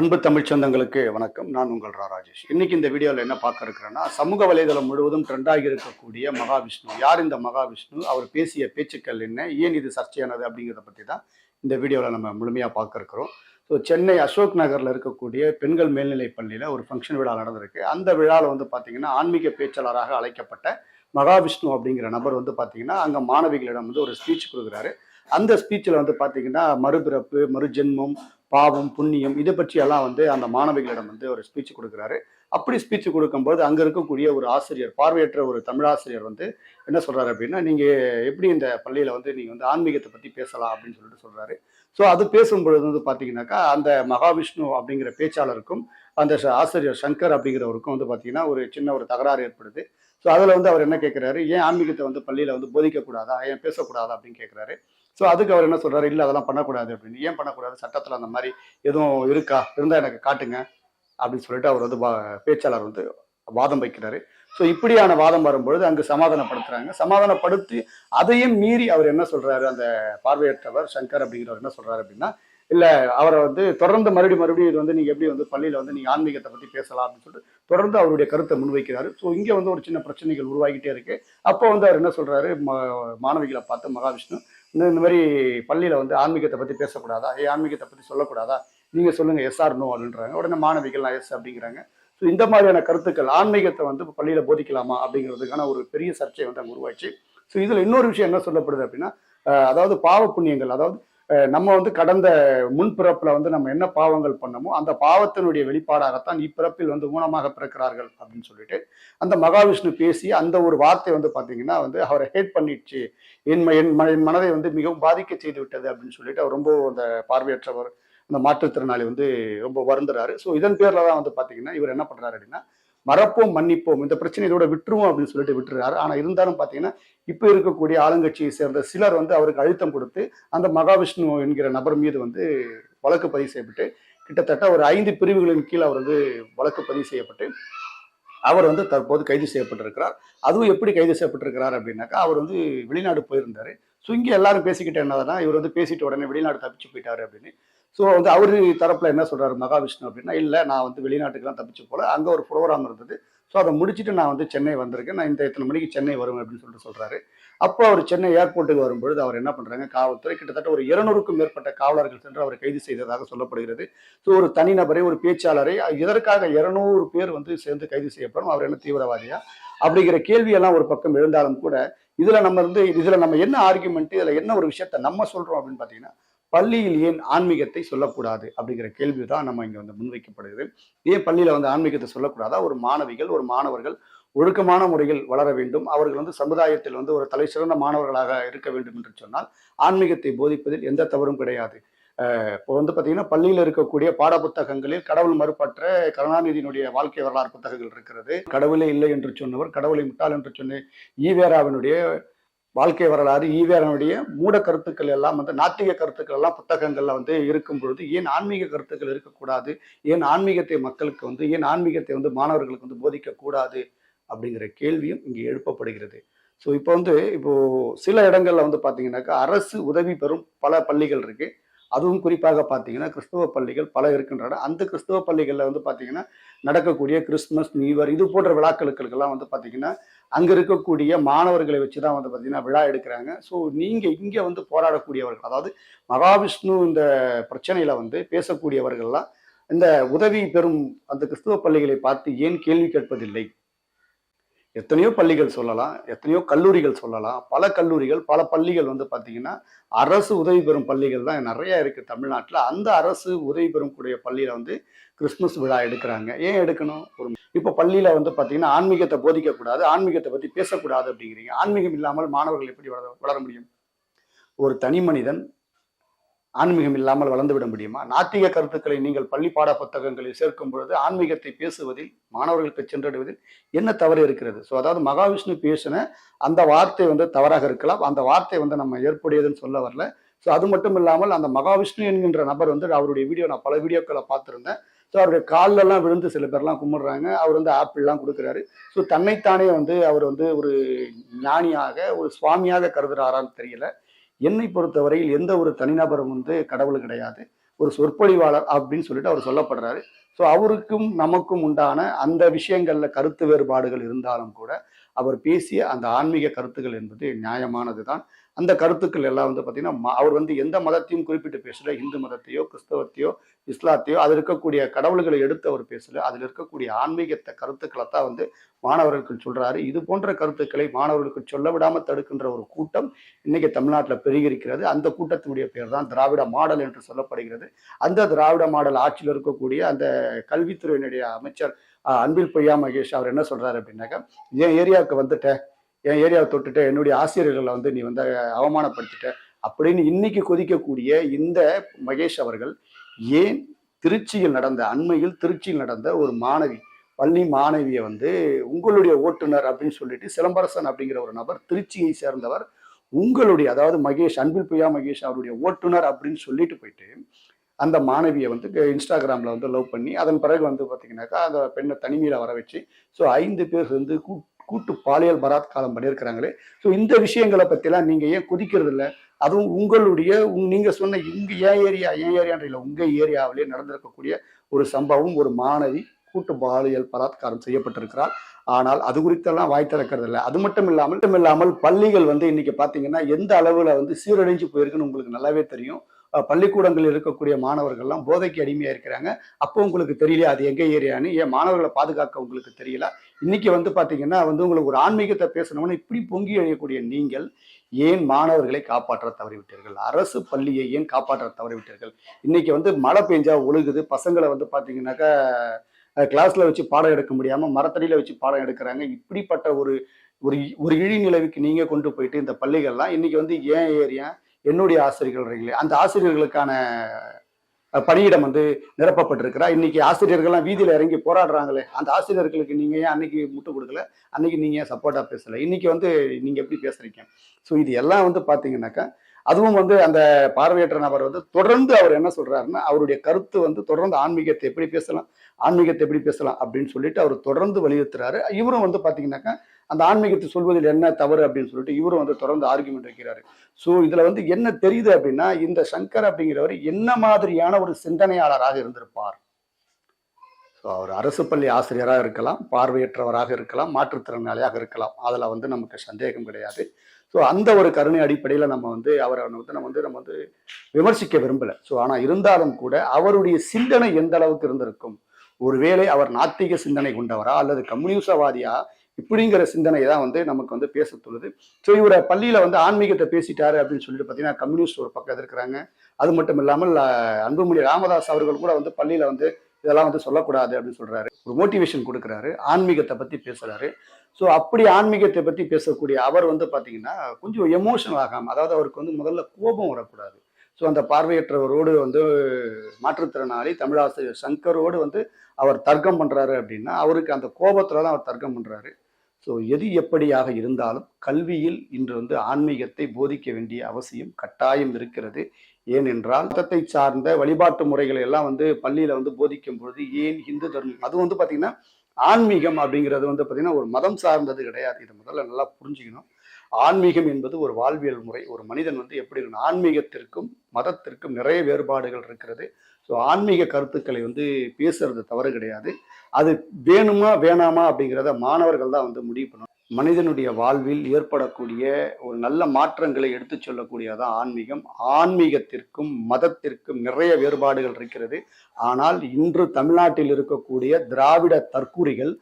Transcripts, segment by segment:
அன்பு தமிழ் சொந்தங்களுக்கு வணக்கம். நான் உங்கள் ரா ராஜேஷ். இன்னைக்கு இந்த வீடியோவில் என்ன பார்க்க இருக்கிறேன்னா சமூக வலைதளம் முழுவதும் ட்ரெண்டாகி இருக்கக்கூடிய மகாவிஷ்ணு. யார் இந்த மகாவிஷ்ணு? அவர் பேசிய பேச்சுக்கள் என்ன? ஏன் இது சர்ச்சையானது அப்படிங்கிறத பற்றி தான் இந்த வீடியோவில் நம்ம முழுமையாக பார்க்க இருக்கிறோம். ஸோ சென்னை அசோக் நகரில் இருக்கக்கூடிய பெண்கள் மேல்நிலை பள்ளியில் ஒரு ஃபங்க்ஷன் விழா நடந்திருக்கு. அந்த விழாவில் வந்து பார்த்தீங்கன்னா ஆன்மீக பேச்சாளராக அழைக்கப்பட்ட மகாவிஷ்ணு அப்படிங்கிற நபர் வந்து பார்த்தீங்கன்னா அங்கே மாணவிகளிடம் வந்து ஒரு ஸ்பீச் கொடுக்குறாரு. அந்த ஸ்பீச்சில் வந்து பார்த்தீங்கன்னா மறுபிறப்பு மறுஜென்மம் பாவம் புண்ணியம் இதை பற்றியெல்லாம் வந்து அந்த மாணவிகளிடம் வந்து ஒரு ஸ்பீச் கொடுக்குறாரு. அப்படி ஸ்பீச் கொடுக்கும்போது அங்கே இருக்கக்கூடிய ஒரு ஆசிரியர் பார்வையற்ற ஒரு தமிழாசிரியர் வந்து என்ன சொல்கிறாரு அப்படின்னா நீங்கள் எப்படி இந்த பள்ளியில் வந்து நீங்கள் வந்து ஆன்மீகத்தை பற்றி பேசலாம்? அப்படின்னு சொல்லிட்டு சொல்கிறாரு ஸோ அது பேசும்பொழுது வந்து பார்த்தீங்கன்னாக்கா அந்த மகாவிஷ்ணு அப்படிங்கிற பேச்சாளருக்கும் அந்த ஆசிரியர் சங்கர் அப்படிங்கிறவருக்கும் வந்து பார்த்தீங்கன்னா ஒரு சின்ன ஒரு தகராறு ஏற்படுது. ஸோ அதில் வந்து அவர் என்ன கேட்குறாரு ஏன் ஆன்மீகத்தை வந்து பள்ளியில் வந்து போதிக்கக்கூடாதா? ஏன் பேசக்கூடாதா? அப்படின்னு கேட்குறாரு ஸோ அதுக்கு அவர் என்ன சொல்றாரு? இல்லை அதெல்லாம் பண்ணக்கூடாது அப்படின்னு. ஏன் பண்ணக்கூடாது? சட்டத்தில் அந்த மாதிரி எதுவும் இருக்கா? இருந்தால் எனக்கு காட்டுங்க அப்படின்னு சொல்லிட்டு அவர் வந்து வா- பேச்சாளர் வந்து வாதம் வைக்கிறாரு. ஸோ இப்படியான வாதம் வரும்பொழுது அங்கு சமாதானப்படுத்துறாங்க. சமாதானப்படுத்தி அதையும் மீறி அவர் என்ன சொல்றாரு? அந்த பார்வையற்றவர் சங்கர் அப்படிங்கிறவர் என்ன சொல்றாரு அப்படின்னா இல்ல அவரை வந்து தொடர்ந்து மறுபடியும் மறுபடியும் இது வந்து நீங்க எப்படி வந்து பள்ளியில வந்து நீங்க ஆன்மீகத்தை பத்தி பேசலாம் அப்படின்னு சொல்லிட்டு தொடர்ந்து அவருடைய கருத்தை முன்வைக்கிறாரு. ஸோ இங்க வந்து ஒரு சின்ன பிரச்சனைகள் உருவாகிட்டே இருக்கு. அப்போ வந்து அவர் என்ன சொல்றாரு? மாணவிகளை பார்த்து மகாவிஷ்ணு இந்த இந்த மாதிரி பள்ளியில வந்து ஆன்மீகத்தை பத்தி பேசக்கூடாதா? ஏ ஆன்மீகத்தை பத்தி சொல்லக்கூடாதா? நீங்க சொல்லுங்க எஸ் ஆர் நோ அப்படின்றாங்க. உடனே மாணவிகள்லாம் எஸ் அப்படிங்கிறாங்க. ஸோ இந்த மாதிரியான கருத்துக்கள் ஆன்மீகத்தை வந்து பள்ளியில போதிக்கலாமா அப்படிங்கிறதுக்கான ஒரு பெரிய சர்ச்சை வந்து அங்கே உருவாச்சு ஸோ இதுல இன்னொரு விஷயம் என்ன சொல்லப்படுது அப்படின்னா அதாவது பாவ புண்ணியங்கள் அதாவது நம்ம வந்து கடந்த முன்பிறப்புல வந்து நம்ம என்ன பாவங்கள் பண்ணமோ அந்த பாவத்தினுடைய வெளிப்பாடாகத்தான் இப்பிறப்பில் வந்து ஊனமாக பிறக்கிறார்கள் அப்படின்னு சொல்லிட்டு அந்த மகாவிஷ்ணு பேசி அந்த ஒரு வார்த்தை வந்து பாத்தீங்கன்னா வந்து அவரை ஹேட் பண்ணிடுச்சு. என் ம- என் ம- என் மனதை வந்து மிகவும் பாதிக்க செய்து விட்டது அப்படின்னு சொல்லிட்டு அவர் ரொம்ப அந்த பார்வையற்றவர் அந்த மாற்றுத்திறனாளி வந்து ரொம்ப வருந்துறாரு. ஸோ இதன் பேர்ல தான் வந்து பாத்தீங்கன்னா இவர் என்ன பண்றாரு அப்படின்னா மறப்போம் மன்னிப்போம். இந்த பிரச்சனை இதோட விட்டுருவோம் அப்படின்னு சொல்லிட்டு விட்டுறாரு. ஆனா இருந்தாலும் பாத்தீங்கன்னா இப்ப இருக்கக்கூடிய ஆளுங்கட்சியை சேர்ந்த சிலர் வந்து அவருக்கு அழுத்தம் கொடுத்து அந்த மகாவிஷ்ணு என்கிற நபர் மீது வந்து வழக்கு பதிவு செய்யப்பட்டு கிட்டத்தட்ட ஒரு ஐந்து பிரிவுகளின் கீழ் அவர் வந்து வழக்கு பதிவு செய்யப்பட்டு அவர் வந்து தற்போது கைது செய்யப்பட்டிருக்கிறார். அதுவும் எப்படி கைது செய்யப்பட்டிருக்கிறார் அப்படின்னாக்கா அவர் வந்து வெளிநாடு போயிருந்தாரு. ஸோ இங்கே எல்லாரும் பேசிக்கிட்டு என்னதுன்னா இவர் வந்து பேசிட்டு உடனே வெளிநாடு தப்பிச்சு போயிட்டாரு அப்படின்னு. ஸோ வந்து அவரு தரப்பில் என்ன சொல்கிறார் மகாவிஷ்ணு அப்படின்னா இல்லை நான் வந்து வெளிநாட்டுக்கெல்லாம் தப்பிச்சு போல அங்கே ஒரு ப்ரோக்ராம் இருந்தது. ஸோ அதை முடிச்சுட்டு நான் வந்து சென்னை வந்திருக்கேன். நான் இந்த இத்தனை மணிக்கு சென்னை வருவேன் அப்படின்னு சொல்லிட்டு சொல்கிறாரு அப்போ அவர் சென்னை ஏர்போர்ட்டுக்கு வரும்பொழுது அவர் என்ன பண்ணுறாங்க காவல்துறை கிட்டத்தட்ட ஒரு இருநூறுக்கும் மேற்பட்ட காவலர்கள் சென்று அவரை கைது செய்ததாக சொல்லப்படுகிறது. ஸோ ஒரு தனிநபரை ஒரு பேச்சாளரை இதற்காக இருநூறு பேர் வந்து சேர்ந்து கைது செய்யப்படும். அவர் என்ன தீவிரவாதியா? அப்படிங்கிற கேள்வியெல்லாம் ஒரு பக்கம் எழுந்தாலும் கூட இதுல நம்ம வந்து இதுல நம்ம என்ன ஆர்குமெண்ட் இதில் என்ன ஒரு விஷயத்த நம்ம சொல்றோம் அப்படின்னு பார்த்தீங்கன்னா பள்ளியில் ஏன் ஆன்மீகத்தை சொல்லக்கூடாது அப்படிங்கிற கேள்வி தான் நம்ம இங்க வந்து முன்வைக்கப்படுகிறது. ஏன் பள்ளியில வந்து ஆன்மீகத்தை சொல்லக்கூடாதா? ஒரு மாணவிகள் ஒரு மாணவர்கள் ஒழுக்கமான முறையில் வளர வேண்டும். அவர்கள் வந்து சமுதாயத்தில் வந்து ஒரு தலை சிறந்த மாணவர்களாக இருக்க வேண்டும் என்று சொன்னால் ஆன்மீகத்தை போதிப்பதில் எந்த தவறும் கிடையாது. இப்போ வந்து பார்த்தீங்கன்னா பள்ளியில் இருக்கக்கூடிய பாட புத்தகங்களில் கடவுள் மறுப்பற்ற கருணாநிதியினுடைய வாழ்க்கை வரலாறு புத்தகங்கள் இருக்கிறது. கடவுளே இல்லை என்று சொன்னவர் கடவுளை முட்டாள் என்று சொன்ன ஈவேராவினுடைய வாழ்க்கை வரலாறு ஈவேரனுடைய மூட கருத்துக்கள் எல்லாம் வந்து நாத்திக கருத்துக்கள் எல்லாம் புத்தகங்கள்ல வந்து இருக்கும் பொழுது ஏன் ஆன்மீக கருத்துக்கள் இருக்கக்கூடாது? ஏன் ஆன்மீகத்தை மக்களுக்கு வந்து ஏன் ஆன்மீகத்தை வந்து மாணவர்களுக்கு வந்து போதிக்க கூடாது அப்படிங்கிற கேள்வியும் இங்கே எழுப்பப்படுகிறது. ஸோ இப்போ வந்து இப்போ சில இடங்கள்ல வந்து பார்த்தீங்கன்னாக்கா அரசு உதவி பெறும் பல பள்ளிகள் இருக்கு. அதுவும் குறிப்பாக பார்த்தீங்கன்னா கிறிஸ்தவ பள்ளிகள் பல இருக்கின்றன. அந்த கிறிஸ்தவ பள்ளிகளில் வந்து பார்த்தீங்கன்னா நடக்கக்கூடிய கிறிஸ்துமஸ் நியூ இயர் இது போன்ற விழாக்களுக்கெல்லாம் வந்து பார்த்தீங்கன்னா அங்கே இருக்கக்கூடிய மாணவர்களை வச்சு தான் வந்து பார்த்தீங்கன்னா விழா எடுக்கிறாங்க. ஸோ நீங்கள் இங்கே வந்து போராடக்கூடியவர்கள் அதாவது மகாவிஷ்ணு இந்த பிரச்சனையில் வந்து பேசக்கூடியவர்கள்லாம் இந்த உதவி பெறும் அந்த கிறிஸ்துவ பள்ளிகளை பார்த்து ஏன் கேள்வி கேட்பதில்லை? எத்தனையோ பள்ளிகள் சொல்லலாம் எத்தனையோ கல்லூரிகள் சொல்லலாம். பல கல்லூரிகள் பல பள்ளிகள் வந்து பார்த்தீங்கன்னா அரசு உதவி பெறும் பள்ளிகள் தான் நிறைய இருக்குது தமிழ்நாட்டில். அந்த அரசு உதவி பெறும் கூடிய பள்ளியில் வந்து கிறிஸ்மஸ் விழா எடுக்கிறாங்க. ஏன் எடுக்கணும்? ஒரு இப்போ பள்ளியில் வந்து பார்த்தீங்கன்னா ஆன்மீகத்தை போதிக்கக்கூடாது ஆன்மீகத்தை பற்றி பேசக்கூடாது அப்படிங்கிறீங்க. ஆன்மீகம் இல்லாமல் மாணவர்கள் எப்படி வளர வளர முடியும்? ஒரு தனி மனிதன் ஆன்மீகம் இல்லாமல் வளர்ந்து விட முடியுமா? நாத்திக கருத்துக்களை நீங்கள் பள்ளி பாட புத்தகங்களில் சேர்க்கும் பொழுது ஆன்மீகத்தை பேசுவதில் மாணவர்களுக்கு சென்றடைவதில் என்ன தவறு இருக்கிறது? ஸோ அதாவது மகாவிஷ்ணு பேசின அந்த வார்த்தை வந்து தவறாக இருக்கலாம். அந்த வார்த்தை வந்து நம்ம ஏற்புடையதுன்னு சொல்ல வரல. ஸோ அது மட்டும் இல்லாமல் அந்த மகாவிஷ்ணு என்கின்ற நபர் வந்து அவருடைய வீடியோ நான் பல வீடியோக்களை பார்த்துருந்தேன். ஸோ அவருடைய கால்ல விழுந்து சில பேர்லாம் கும்பிடுறாங்க. அவர் வந்து ஆப்பிள்லாம் கொடுக்குறாரு. ஸோ தன்னைத்தானே வந்து அவர் வந்து ஒரு ஞானியாக ஒரு சுவாமியாக கருதுறாரான்னு தெரியல. என்னை பொறுத்தவரையில் எந்த ஒரு தனிநபரும் வந்து கடவுள் கிடையாது. ஒரு சொற்பொழிவாளர் அப்படின்னு சொல்லிட்டு அவர் சொல்லப்படுறாரு. ஸோ அவருக்கும் நமக்கும் உண்டான அந்த விஷயங்கள்ல கருத்து வேறுபாடுகள் இருந்தாலும் கூட அவர் பேசிய அந்த ஆன்மீக கருத்துக்கள் என்பது நியாயமானது தான் அந்த கருத்துக்கள் எல்லாம் வந்து பார்த்தீங்கன்னா அவர் வந்து எந்த மதத்தையும் குறிப்பிட்டு பேசல. இந்து மதத்தையோ கிறிஸ்தவத்தையோ இஸ்லாத்தையோ அதில் இருக்கக்கூடிய கடவுள்களை எடுத்து அவர் பேசல. அதில் இருக்கக்கூடிய ஆன்மீகத்தை கருத்துக்களை தான் வந்து மாணவர்களுக்கு சொல்றாரு. இது போன்ற கருத்துக்களை மாணவர்களுக்கு சொல்ல விடாம தடுக்கின்ற ஒரு கூட்டம் இன்னைக்கு தமிழ்நாட்டில் பெருகிருக்கிறது அந்த கூட்டத்தினுடைய பேர் தான் திராவிட மாடல் என்று சொல்லப்படுகிறது. அந்த திராவிட மாடல் ஆட்சியில் இருக்கக்கூடிய அந்த கல்வித்துறையினுடைய அமைச்சர் அன்பில் பொய்யா மகேஷ் அவர் என்ன சொல்றாரு அப்படின்னாக்க என் ஏரியாவுக்கு வந்துட்டேன். என் ஏரியாவை தொட்டுட்ட என்னுடைய ஆசிரியர்களை வந்து நீ வந்து அவமானப்படுத்திட்ட அப்படின்னு இன்னைக்கு கொதிக்கக்கூடிய இந்த மகேஷ் அவர்கள் ஏன் திருச்சியில் நடந்த அண்மையில் திருச்சியில் நடந்த ஒரு மாணவி பள்ளி மாணவியை வந்து உங்களுடைய ஓட்டுநர் அப்படின்னு சொல்லிட்டு சிலம்பரசன் அப்படிங்கிற ஒரு நபர் திருச்சியை சேர்ந்தவர் உங்களுடைய அதாவது மகேஷ் அன்பில் பிரியா மகேஷ் அவருடைய ஓட்டுநர் அப்படின்னு சொல்லிட்டு போயிட்டு அந்த மாணவியை வந்து இன்ஸ்டாகிராமில் வந்து லவ் பண்ணி அதன் பிறகு வந்து பார்த்தீங்கன்னாக்கா அந்த பெண்ணை தனிமையில் வர வச்சு ஸோ ஐந்து பேர் வந்து கூட்டு பாலியல் பலாத்காரம் பண்ணியிருக்கிறாங்களே. ஸோ இந்த விஷயங்களை பற்றிலாம் நீங்கள் ஏன் குதிக்கிறது இல்லை அதுவும் உங்களுடைய நீங்கள் சொன்ன இங்கே ஏன் ஏரியா ஏன் ஏரியான்ற இல்லை உங்கள் ஏரியாவிலே நடந்திருக்கக்கூடிய ஒரு சம்பவம் ஒரு மாணவி கூட்டு பாலியல் பலாத்காரம் செய்யப்பட்டிருக்கிறார் ஆனால் அது குறித்தெல்லாம் வாய் திறக்கிறது இல்லை அது மட்டும் இல்லாமல் மட்டும் இல்லாமல் பள்ளிகள் வந்து இன்னைக்கு பார்த்தீங்கன்னா எந்த அளவில் வந்து சீரழிஞ்சு போயிருக்குன்னு உங்களுக்கு நல்லாவே தெரியும். பள்ளிக்கூடங்களில் இருக்கக்கூடிய மாணவர்கள்லாம் போதைக்கு அடிமையாக இருக்கிறாங்க. அப்போ உங்களுக்கு தெரியல அது எங்க ஏரியான்னு? ஏன் மாணவர்களை பாதுகாக்க உங்களுக்கு தெரியல? இன்னைக்கு வந்து பார்த்தீங்கன்னா வந்து உங்களுக்கு ஒரு ஆன்மீகத்தை பேசணும்னு இப்படி பொங்கி அழியக்கூடிய நீங்கள் ஏன் மாணவர்களை காப்பாற்ற தவறிவிட்டீர்கள்? அரசு பள்ளியை ஏன் காப்பாற்ற தவறிவிட்டீர்கள்? இன்னைக்கு வந்து மழை பெஞ்சா ஒழுகுது. பசங்களை வந்து பார்த்தீங்கன்னாக்கா கிளாஸ்ல வச்சு பாடம் எடுக்க முடியாம மரத்தடியில வச்சு பாடம் எடுக்கிறாங்க. இப்படிப்பட்ட ஒரு ஒரு ஒரு இழிநிலவுக்கு நீங்க கொண்டு போயிட்டு இந்த பள்ளிகள்லாம் இன்னைக்கு வந்து ஏன் ஏரியா என்னுடைய ஆசிரியர்கள் அந்த ஆசிரியர்களுக்கான பணியிடம் வந்து நிரப்பப்பட்டிருக்கிறா. இன்னைக்கு ஆசிரியர்கள்லாம் வீதியில் இறங்கி போராடுறாங்களே. அந்த ஆசிரியர்களுக்கு நீங்க ஏன் அன்னைக்கு முட்டு கொடுக்கல? அன்னைக்கு நீங்க ஏன் சப்போர்ட்டா பேசல? இன்னைக்கு வந்து நீங்க எப்படி பேசுறீங்க? ஸோ இது எல்லாம் வந்து பாத்தீங்கன்னாக்கா அதுவும் வந்து அந்த பார்வையற்ற நபர் வந்து தொடர்ந்து அவர் என்ன சொல்றாருன்னா அவருடைய கருத்து வந்து தொடர்ந்து ஆன்மீகத்தை எப்படி பேசலாம் ஆன்மீகத்தை எப்படி பேசலாம் அப்படின்னு சொல்லிட்டு அவர் தொடர்ந்து வலியுறுத்துறாரு. இவரும் வந்து பாத்தீங்கன்னாக்கா அந்த ஆன்மீகத்தை சொல்வதில் என்ன தவறு அப்படின்னு சொல்லிட்டு இவரும் வந்து தொடர்ந்து ஆர்குமெண்ட் வைக்கிறாரு. ஸோ இதுல வந்து என்ன தெரியுது அப்படின்னா இந்த சங்கர் அப்படிங்கிறவர் என்ன மாதிரியான ஒரு சிந்தனையாளராக இருந்திருப்பார். ஸோ அவர் அரசு பள்ளி ஆசிரியராக இருக்கலாம் பார்வையற்றவராக இருக்கலாம் மாற்றுத்திறனாளியாக இருக்கலாம். அதில் வந்து நமக்கு சந்தேகம் கிடையாது. ஸோ அந்த ஒரு கருணை அடிப்படையில் நம்ம வந்து அவரை வந்து நம்ம வந்து நம்ம வந்து விமர்சிக்க விரும்பலை. ஸோ ஆனால் இருந்தாலும் கூட அவருடைய சிந்தனை எந்த அளவுக்கு இருந்திருக்கும்? ஒருவேளை அவர் நாத்திக சிந்தனை கொண்டவரா அல்லது கம்யூனிசவாதியா? இப்படிங்கிற சிந்தனை தான் வந்து நமக்கு வந்து பேச ஸோ இவரை பள்ளியில் வந்து ஆன்மீகத்தை பேசிட்டாரு அப்படின்னு சொல்லிட்டு பார்த்தீங்கன்னா கம்யூனிஸ்ட் ஒரு பக்கம் எதிர்க்கிறாங்க. அது மட்டும் இல்லாமல் அன்புமணி ராமதாஸ் அவர்கள் கூட வந்து பள்ளியில் வந்து இதெல்லாம் வந்து சொல்லக்கூடாது அப்படின்னு சொல்றாரு. ஒரு மோட்டிவேஷன் கொடுக்குறாரு. ஆன்மீகத்தை பத்தி பேசுறாரு. ஸோ அப்படி ஆன்மீகத்தை பத்தி பேசக்கூடிய அவர் வந்து பாத்தீங்கன்னா கொஞ்சம் எமோஷனல் ஆகாம அதாவது அவருக்கு வந்து முதல்ல கோபம் வரக்கூடாது. ஸோ அந்த பார்வையற்றவரோடு வந்து மாற்றுத்திறனாளி தமிழாசிரியர் சங்கரோடு வந்து அவர் தர்க்கம் பண்ணுறாரு அப்படின்னா அவருக்கு அந்த கோபத்தில் தான் அவர் தர்க்கம் பண்ணுறாரு ஸோ எது எப்படியாக இருந்தாலும் கல்வியில் இன்று வந்து ஆன்மீகத்தை போதிக்க வேண்டிய அவசியம் கட்டாயம் இருக்கிறது. ஏனென்றால் மதத்தை சார்ந்த வழிபாட்டு முறைகளை எல்லாம் வந்து பள்ளியில் வந்து போதிக்கும் பொழுது ஏன் இந்து தர்மம் அது வந்து பார்த்திங்கன்னா ஆன்மீகம் அப்படிங்கிறது வந்து பார்த்திங்கன்னா ஒரு மதம் சார்ந்தது கிடையாது. இதை முதல்ல நல்லா புரிஞ்சுக்கணும். ஆன்மீகம் என்பது ஒரு வாழ்வியல் முறை. ஒரு மனிதன் வந்து எப்படி இருக்கணும்? ஆன்மீகத்திற்கும் மதத்திற்கும் நிறைய வேறுபாடுகள் இருக்கிறது. ஸோ ஆன்மீக கருத்துக்களை வந்து பேசுறது தவறு கிடையாது. அது வேணுமா வேணாமா அப்படிங்கிறத மாணவர்கள் தான் வந்து முடிவு பண்ணணும். மனிதனுடைய வாழ்வில் ஏற்படக்கூடிய ஒரு நல்ல மாற்றங்களை எடுத்து சொல்லக்கூடியதான் ஆன்மீகம். ஆன்மீகத்திற்கும் மதத்திற்கும் நிறைய வேறுபாடுகள் இருக்கிறது. ஆனால் இன்று தமிழ்நாட்டில் இருக்கக்கூடிய திராவிட தற்கூரிகள்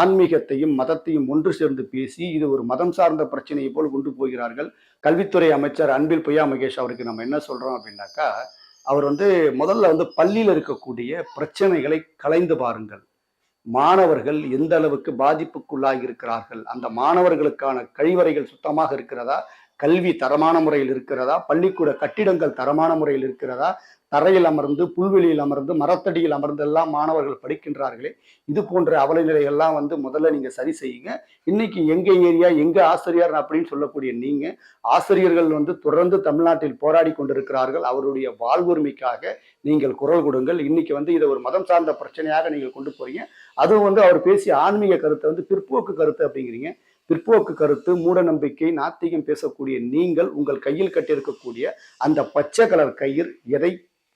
ஆன்மீகத்தையும் மதத்தையும் ஒன்று சேர்ந்து பேசி இது ஒரு மதம் சார்ந்த பிரச்சனையை போல் கொண்டு போகிறார்கள். கல்வித்துறை அமைச்சர் அன்பில் பொய்யா மகேஷ் அவருக்கு நம்ம என்ன சொல்றோம் அப்படின்னாக்கா அவர் வந்து முதல்ல வந்து பள்ளியில் இருக்கக்கூடிய பிரச்சனைகளை கலைந்து பாருங்கள். மாணவர்கள் எந்த அளவுக்கு பாதிப்புக்குள்ளாகி இருக்கிறார்கள்? அந்த மாணவர்களுக்கான கழிவறைகள் சுத்தமாக இருக்கிறதா? கல்வி தரமான முறையில் இருக்கிறதா? பள்ளிக்கூட கட்டிடங்கள் தரமான முறையில் இருக்கிறதா? தரையில் அமர்ந்து புல்வெளியில் அமர்ந்து மரத்தடியில் அமர்ந்து எல்லாம் மாணவர்கள் படிக்கின்றார்களே இது போன்ற அவல நிலைகள்லாம் வந்து முதல்ல நீங்க சரி செய்யுங்க. இன்னைக்கு எங்க ஏரியா எங்க ஆசிரியர் அப்படின்னு சொல்லக்கூடிய நீங்க ஆசிரியர்கள் வந்து தொடர்ந்து தமிழ்நாட்டில் போராடி கொண்டிருக்கிறார்கள். அவருடைய வாழ்வுரிமைக்காக நீங்கள் குரல் கொடுங்கள். இன்னைக்கு வந்து இதை ஒரு மதம் சார்ந்த பிரச்சனையாக நீங்கள் கொண்டு போறீங்க. அதுவும் வந்து அவர் பேசிய ஆன்மீக கருத்தை வந்து பிற்போக்கு கருத்து அப்படிங்கிறீங்க. பிற்போக்கு கருத்து மூட நம்பிக்கை நாத்திகம் பேசக்கூடிய நீங்கள் உங்கள் கையில் கட்டியிருக்கக்கூடிய அந்த பச்சை கலர் கயிர் எதை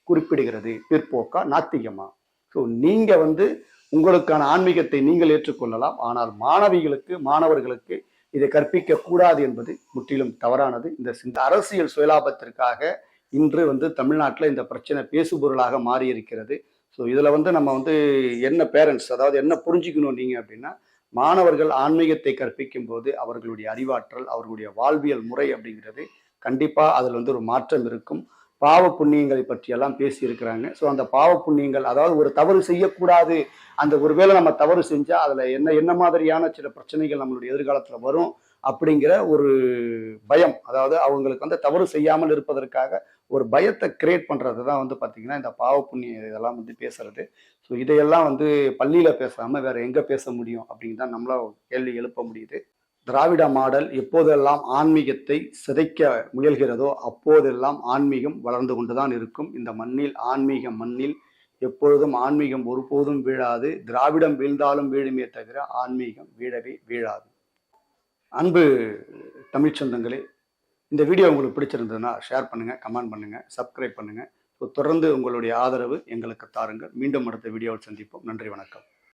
குறிப்பிடுகிறது. பிற்போக்கா நாத்திகமா? ஸோ நீங்க வந்து உங்களுக்கான ஆன்மீகத்தை நீங்கள் ஏற்றுக்கொள்ளலாம். ஆனால் மாணவிகளுக்கு மாணவர்களுக்கு இதை கற்பிக்க கூடாது என்பது முற்றிலும் தவறானது. இந்த அரசியல் சுயலாபத்திற்காக இன்று வந்து தமிழ்நாட்டில் இந்த பிரச்சனை பேசுபொருளாக மாறி இருக்கிறது ஸோ இதில் வந்து நம்ம வந்து என்ன பேரண்ட்ஸ் அதாவது என்ன புரிஞ்சுக்கணும் நீங்கள் அப்படின்னா மாணவர்கள் ஆன்மீகத்தை கற்பிக்கும் போது அவர்களுடைய அறிவாற்றல் அவர்களுடைய வாழ்வியல் முறை அப்படிங்கிறது கண்டிப்பாக அதில் வந்து ஒரு மாற்றம் இருக்கும். பாவ புண்ணியங்களை பற்றியெல்லாம் பேசியிருக்கிறாங்க. ஸோ அந்த பாவ புண்ணியங்கள் அதாவது ஒரு தவறு செய்யக்கூடாது அந்த ஒருவேளை நம்ம தவறு செஞ்சால் அதில் என்ன என்ன மாதிரியான சில பிரச்சனைகள் நம்மளுடைய எதிர்காலத்தில் வரும் அப்படிங்கிற ஒரு பயம். அதாவது அவங்களுக்கு வந்து தவறு செய்யாமல் இருப்பதற்காக ஒரு பயத்தை கிரியேட் பண்ணுறது தான் வந்து பார்த்திங்கன்னா இந்த பாவ புண்ணிய இதெல்லாம் வந்து பேசுறது. ஸோ இதையெல்லாம் வந்து பள்ளியில் பேசாமல் வேறு எங்கே பேச முடியும் அப்படின்னு தான் நம்மளால் கேள்வி எழுப்ப முடியுது. திராவிட மாடல் எப்போதெல்லாம் ஆன்மீகத்தை சிதைக்க முயல்கிறதோ அப்போதெல்லாம் ஆன்மீகம் வளர்ந்து கொண்டுதான் இருக்கும். இந்த மண்ணில் ஆன்மீக மண்ணில் எப்பொழுதும் ஆன்மீகம் ஒருபோதும் வீழாது. திராவிடம் வீழ்ந்தாலும் வீழுமே தவிர ஆன்மீகம் வீழவே வீழாது. அன்பு தமிழ்ச் சொந்தங்களே இந்த வீடியோ உங்களுக்கு பிடிச்சிருந்ததுன்னா ஷேர் பண்ணுங்கள் கமெண்ட் பண்ணுங்கள் சப்ஸ்கிரைப் பண்ணுங்கள் தொடர்ந்து உங்களுடைய ஆதரவு எங்களுக்கு தாருங்கள். மீண்டும் அடுத்த வீடியோவில் சந்திப்போம். நன்றி வணக்கம்.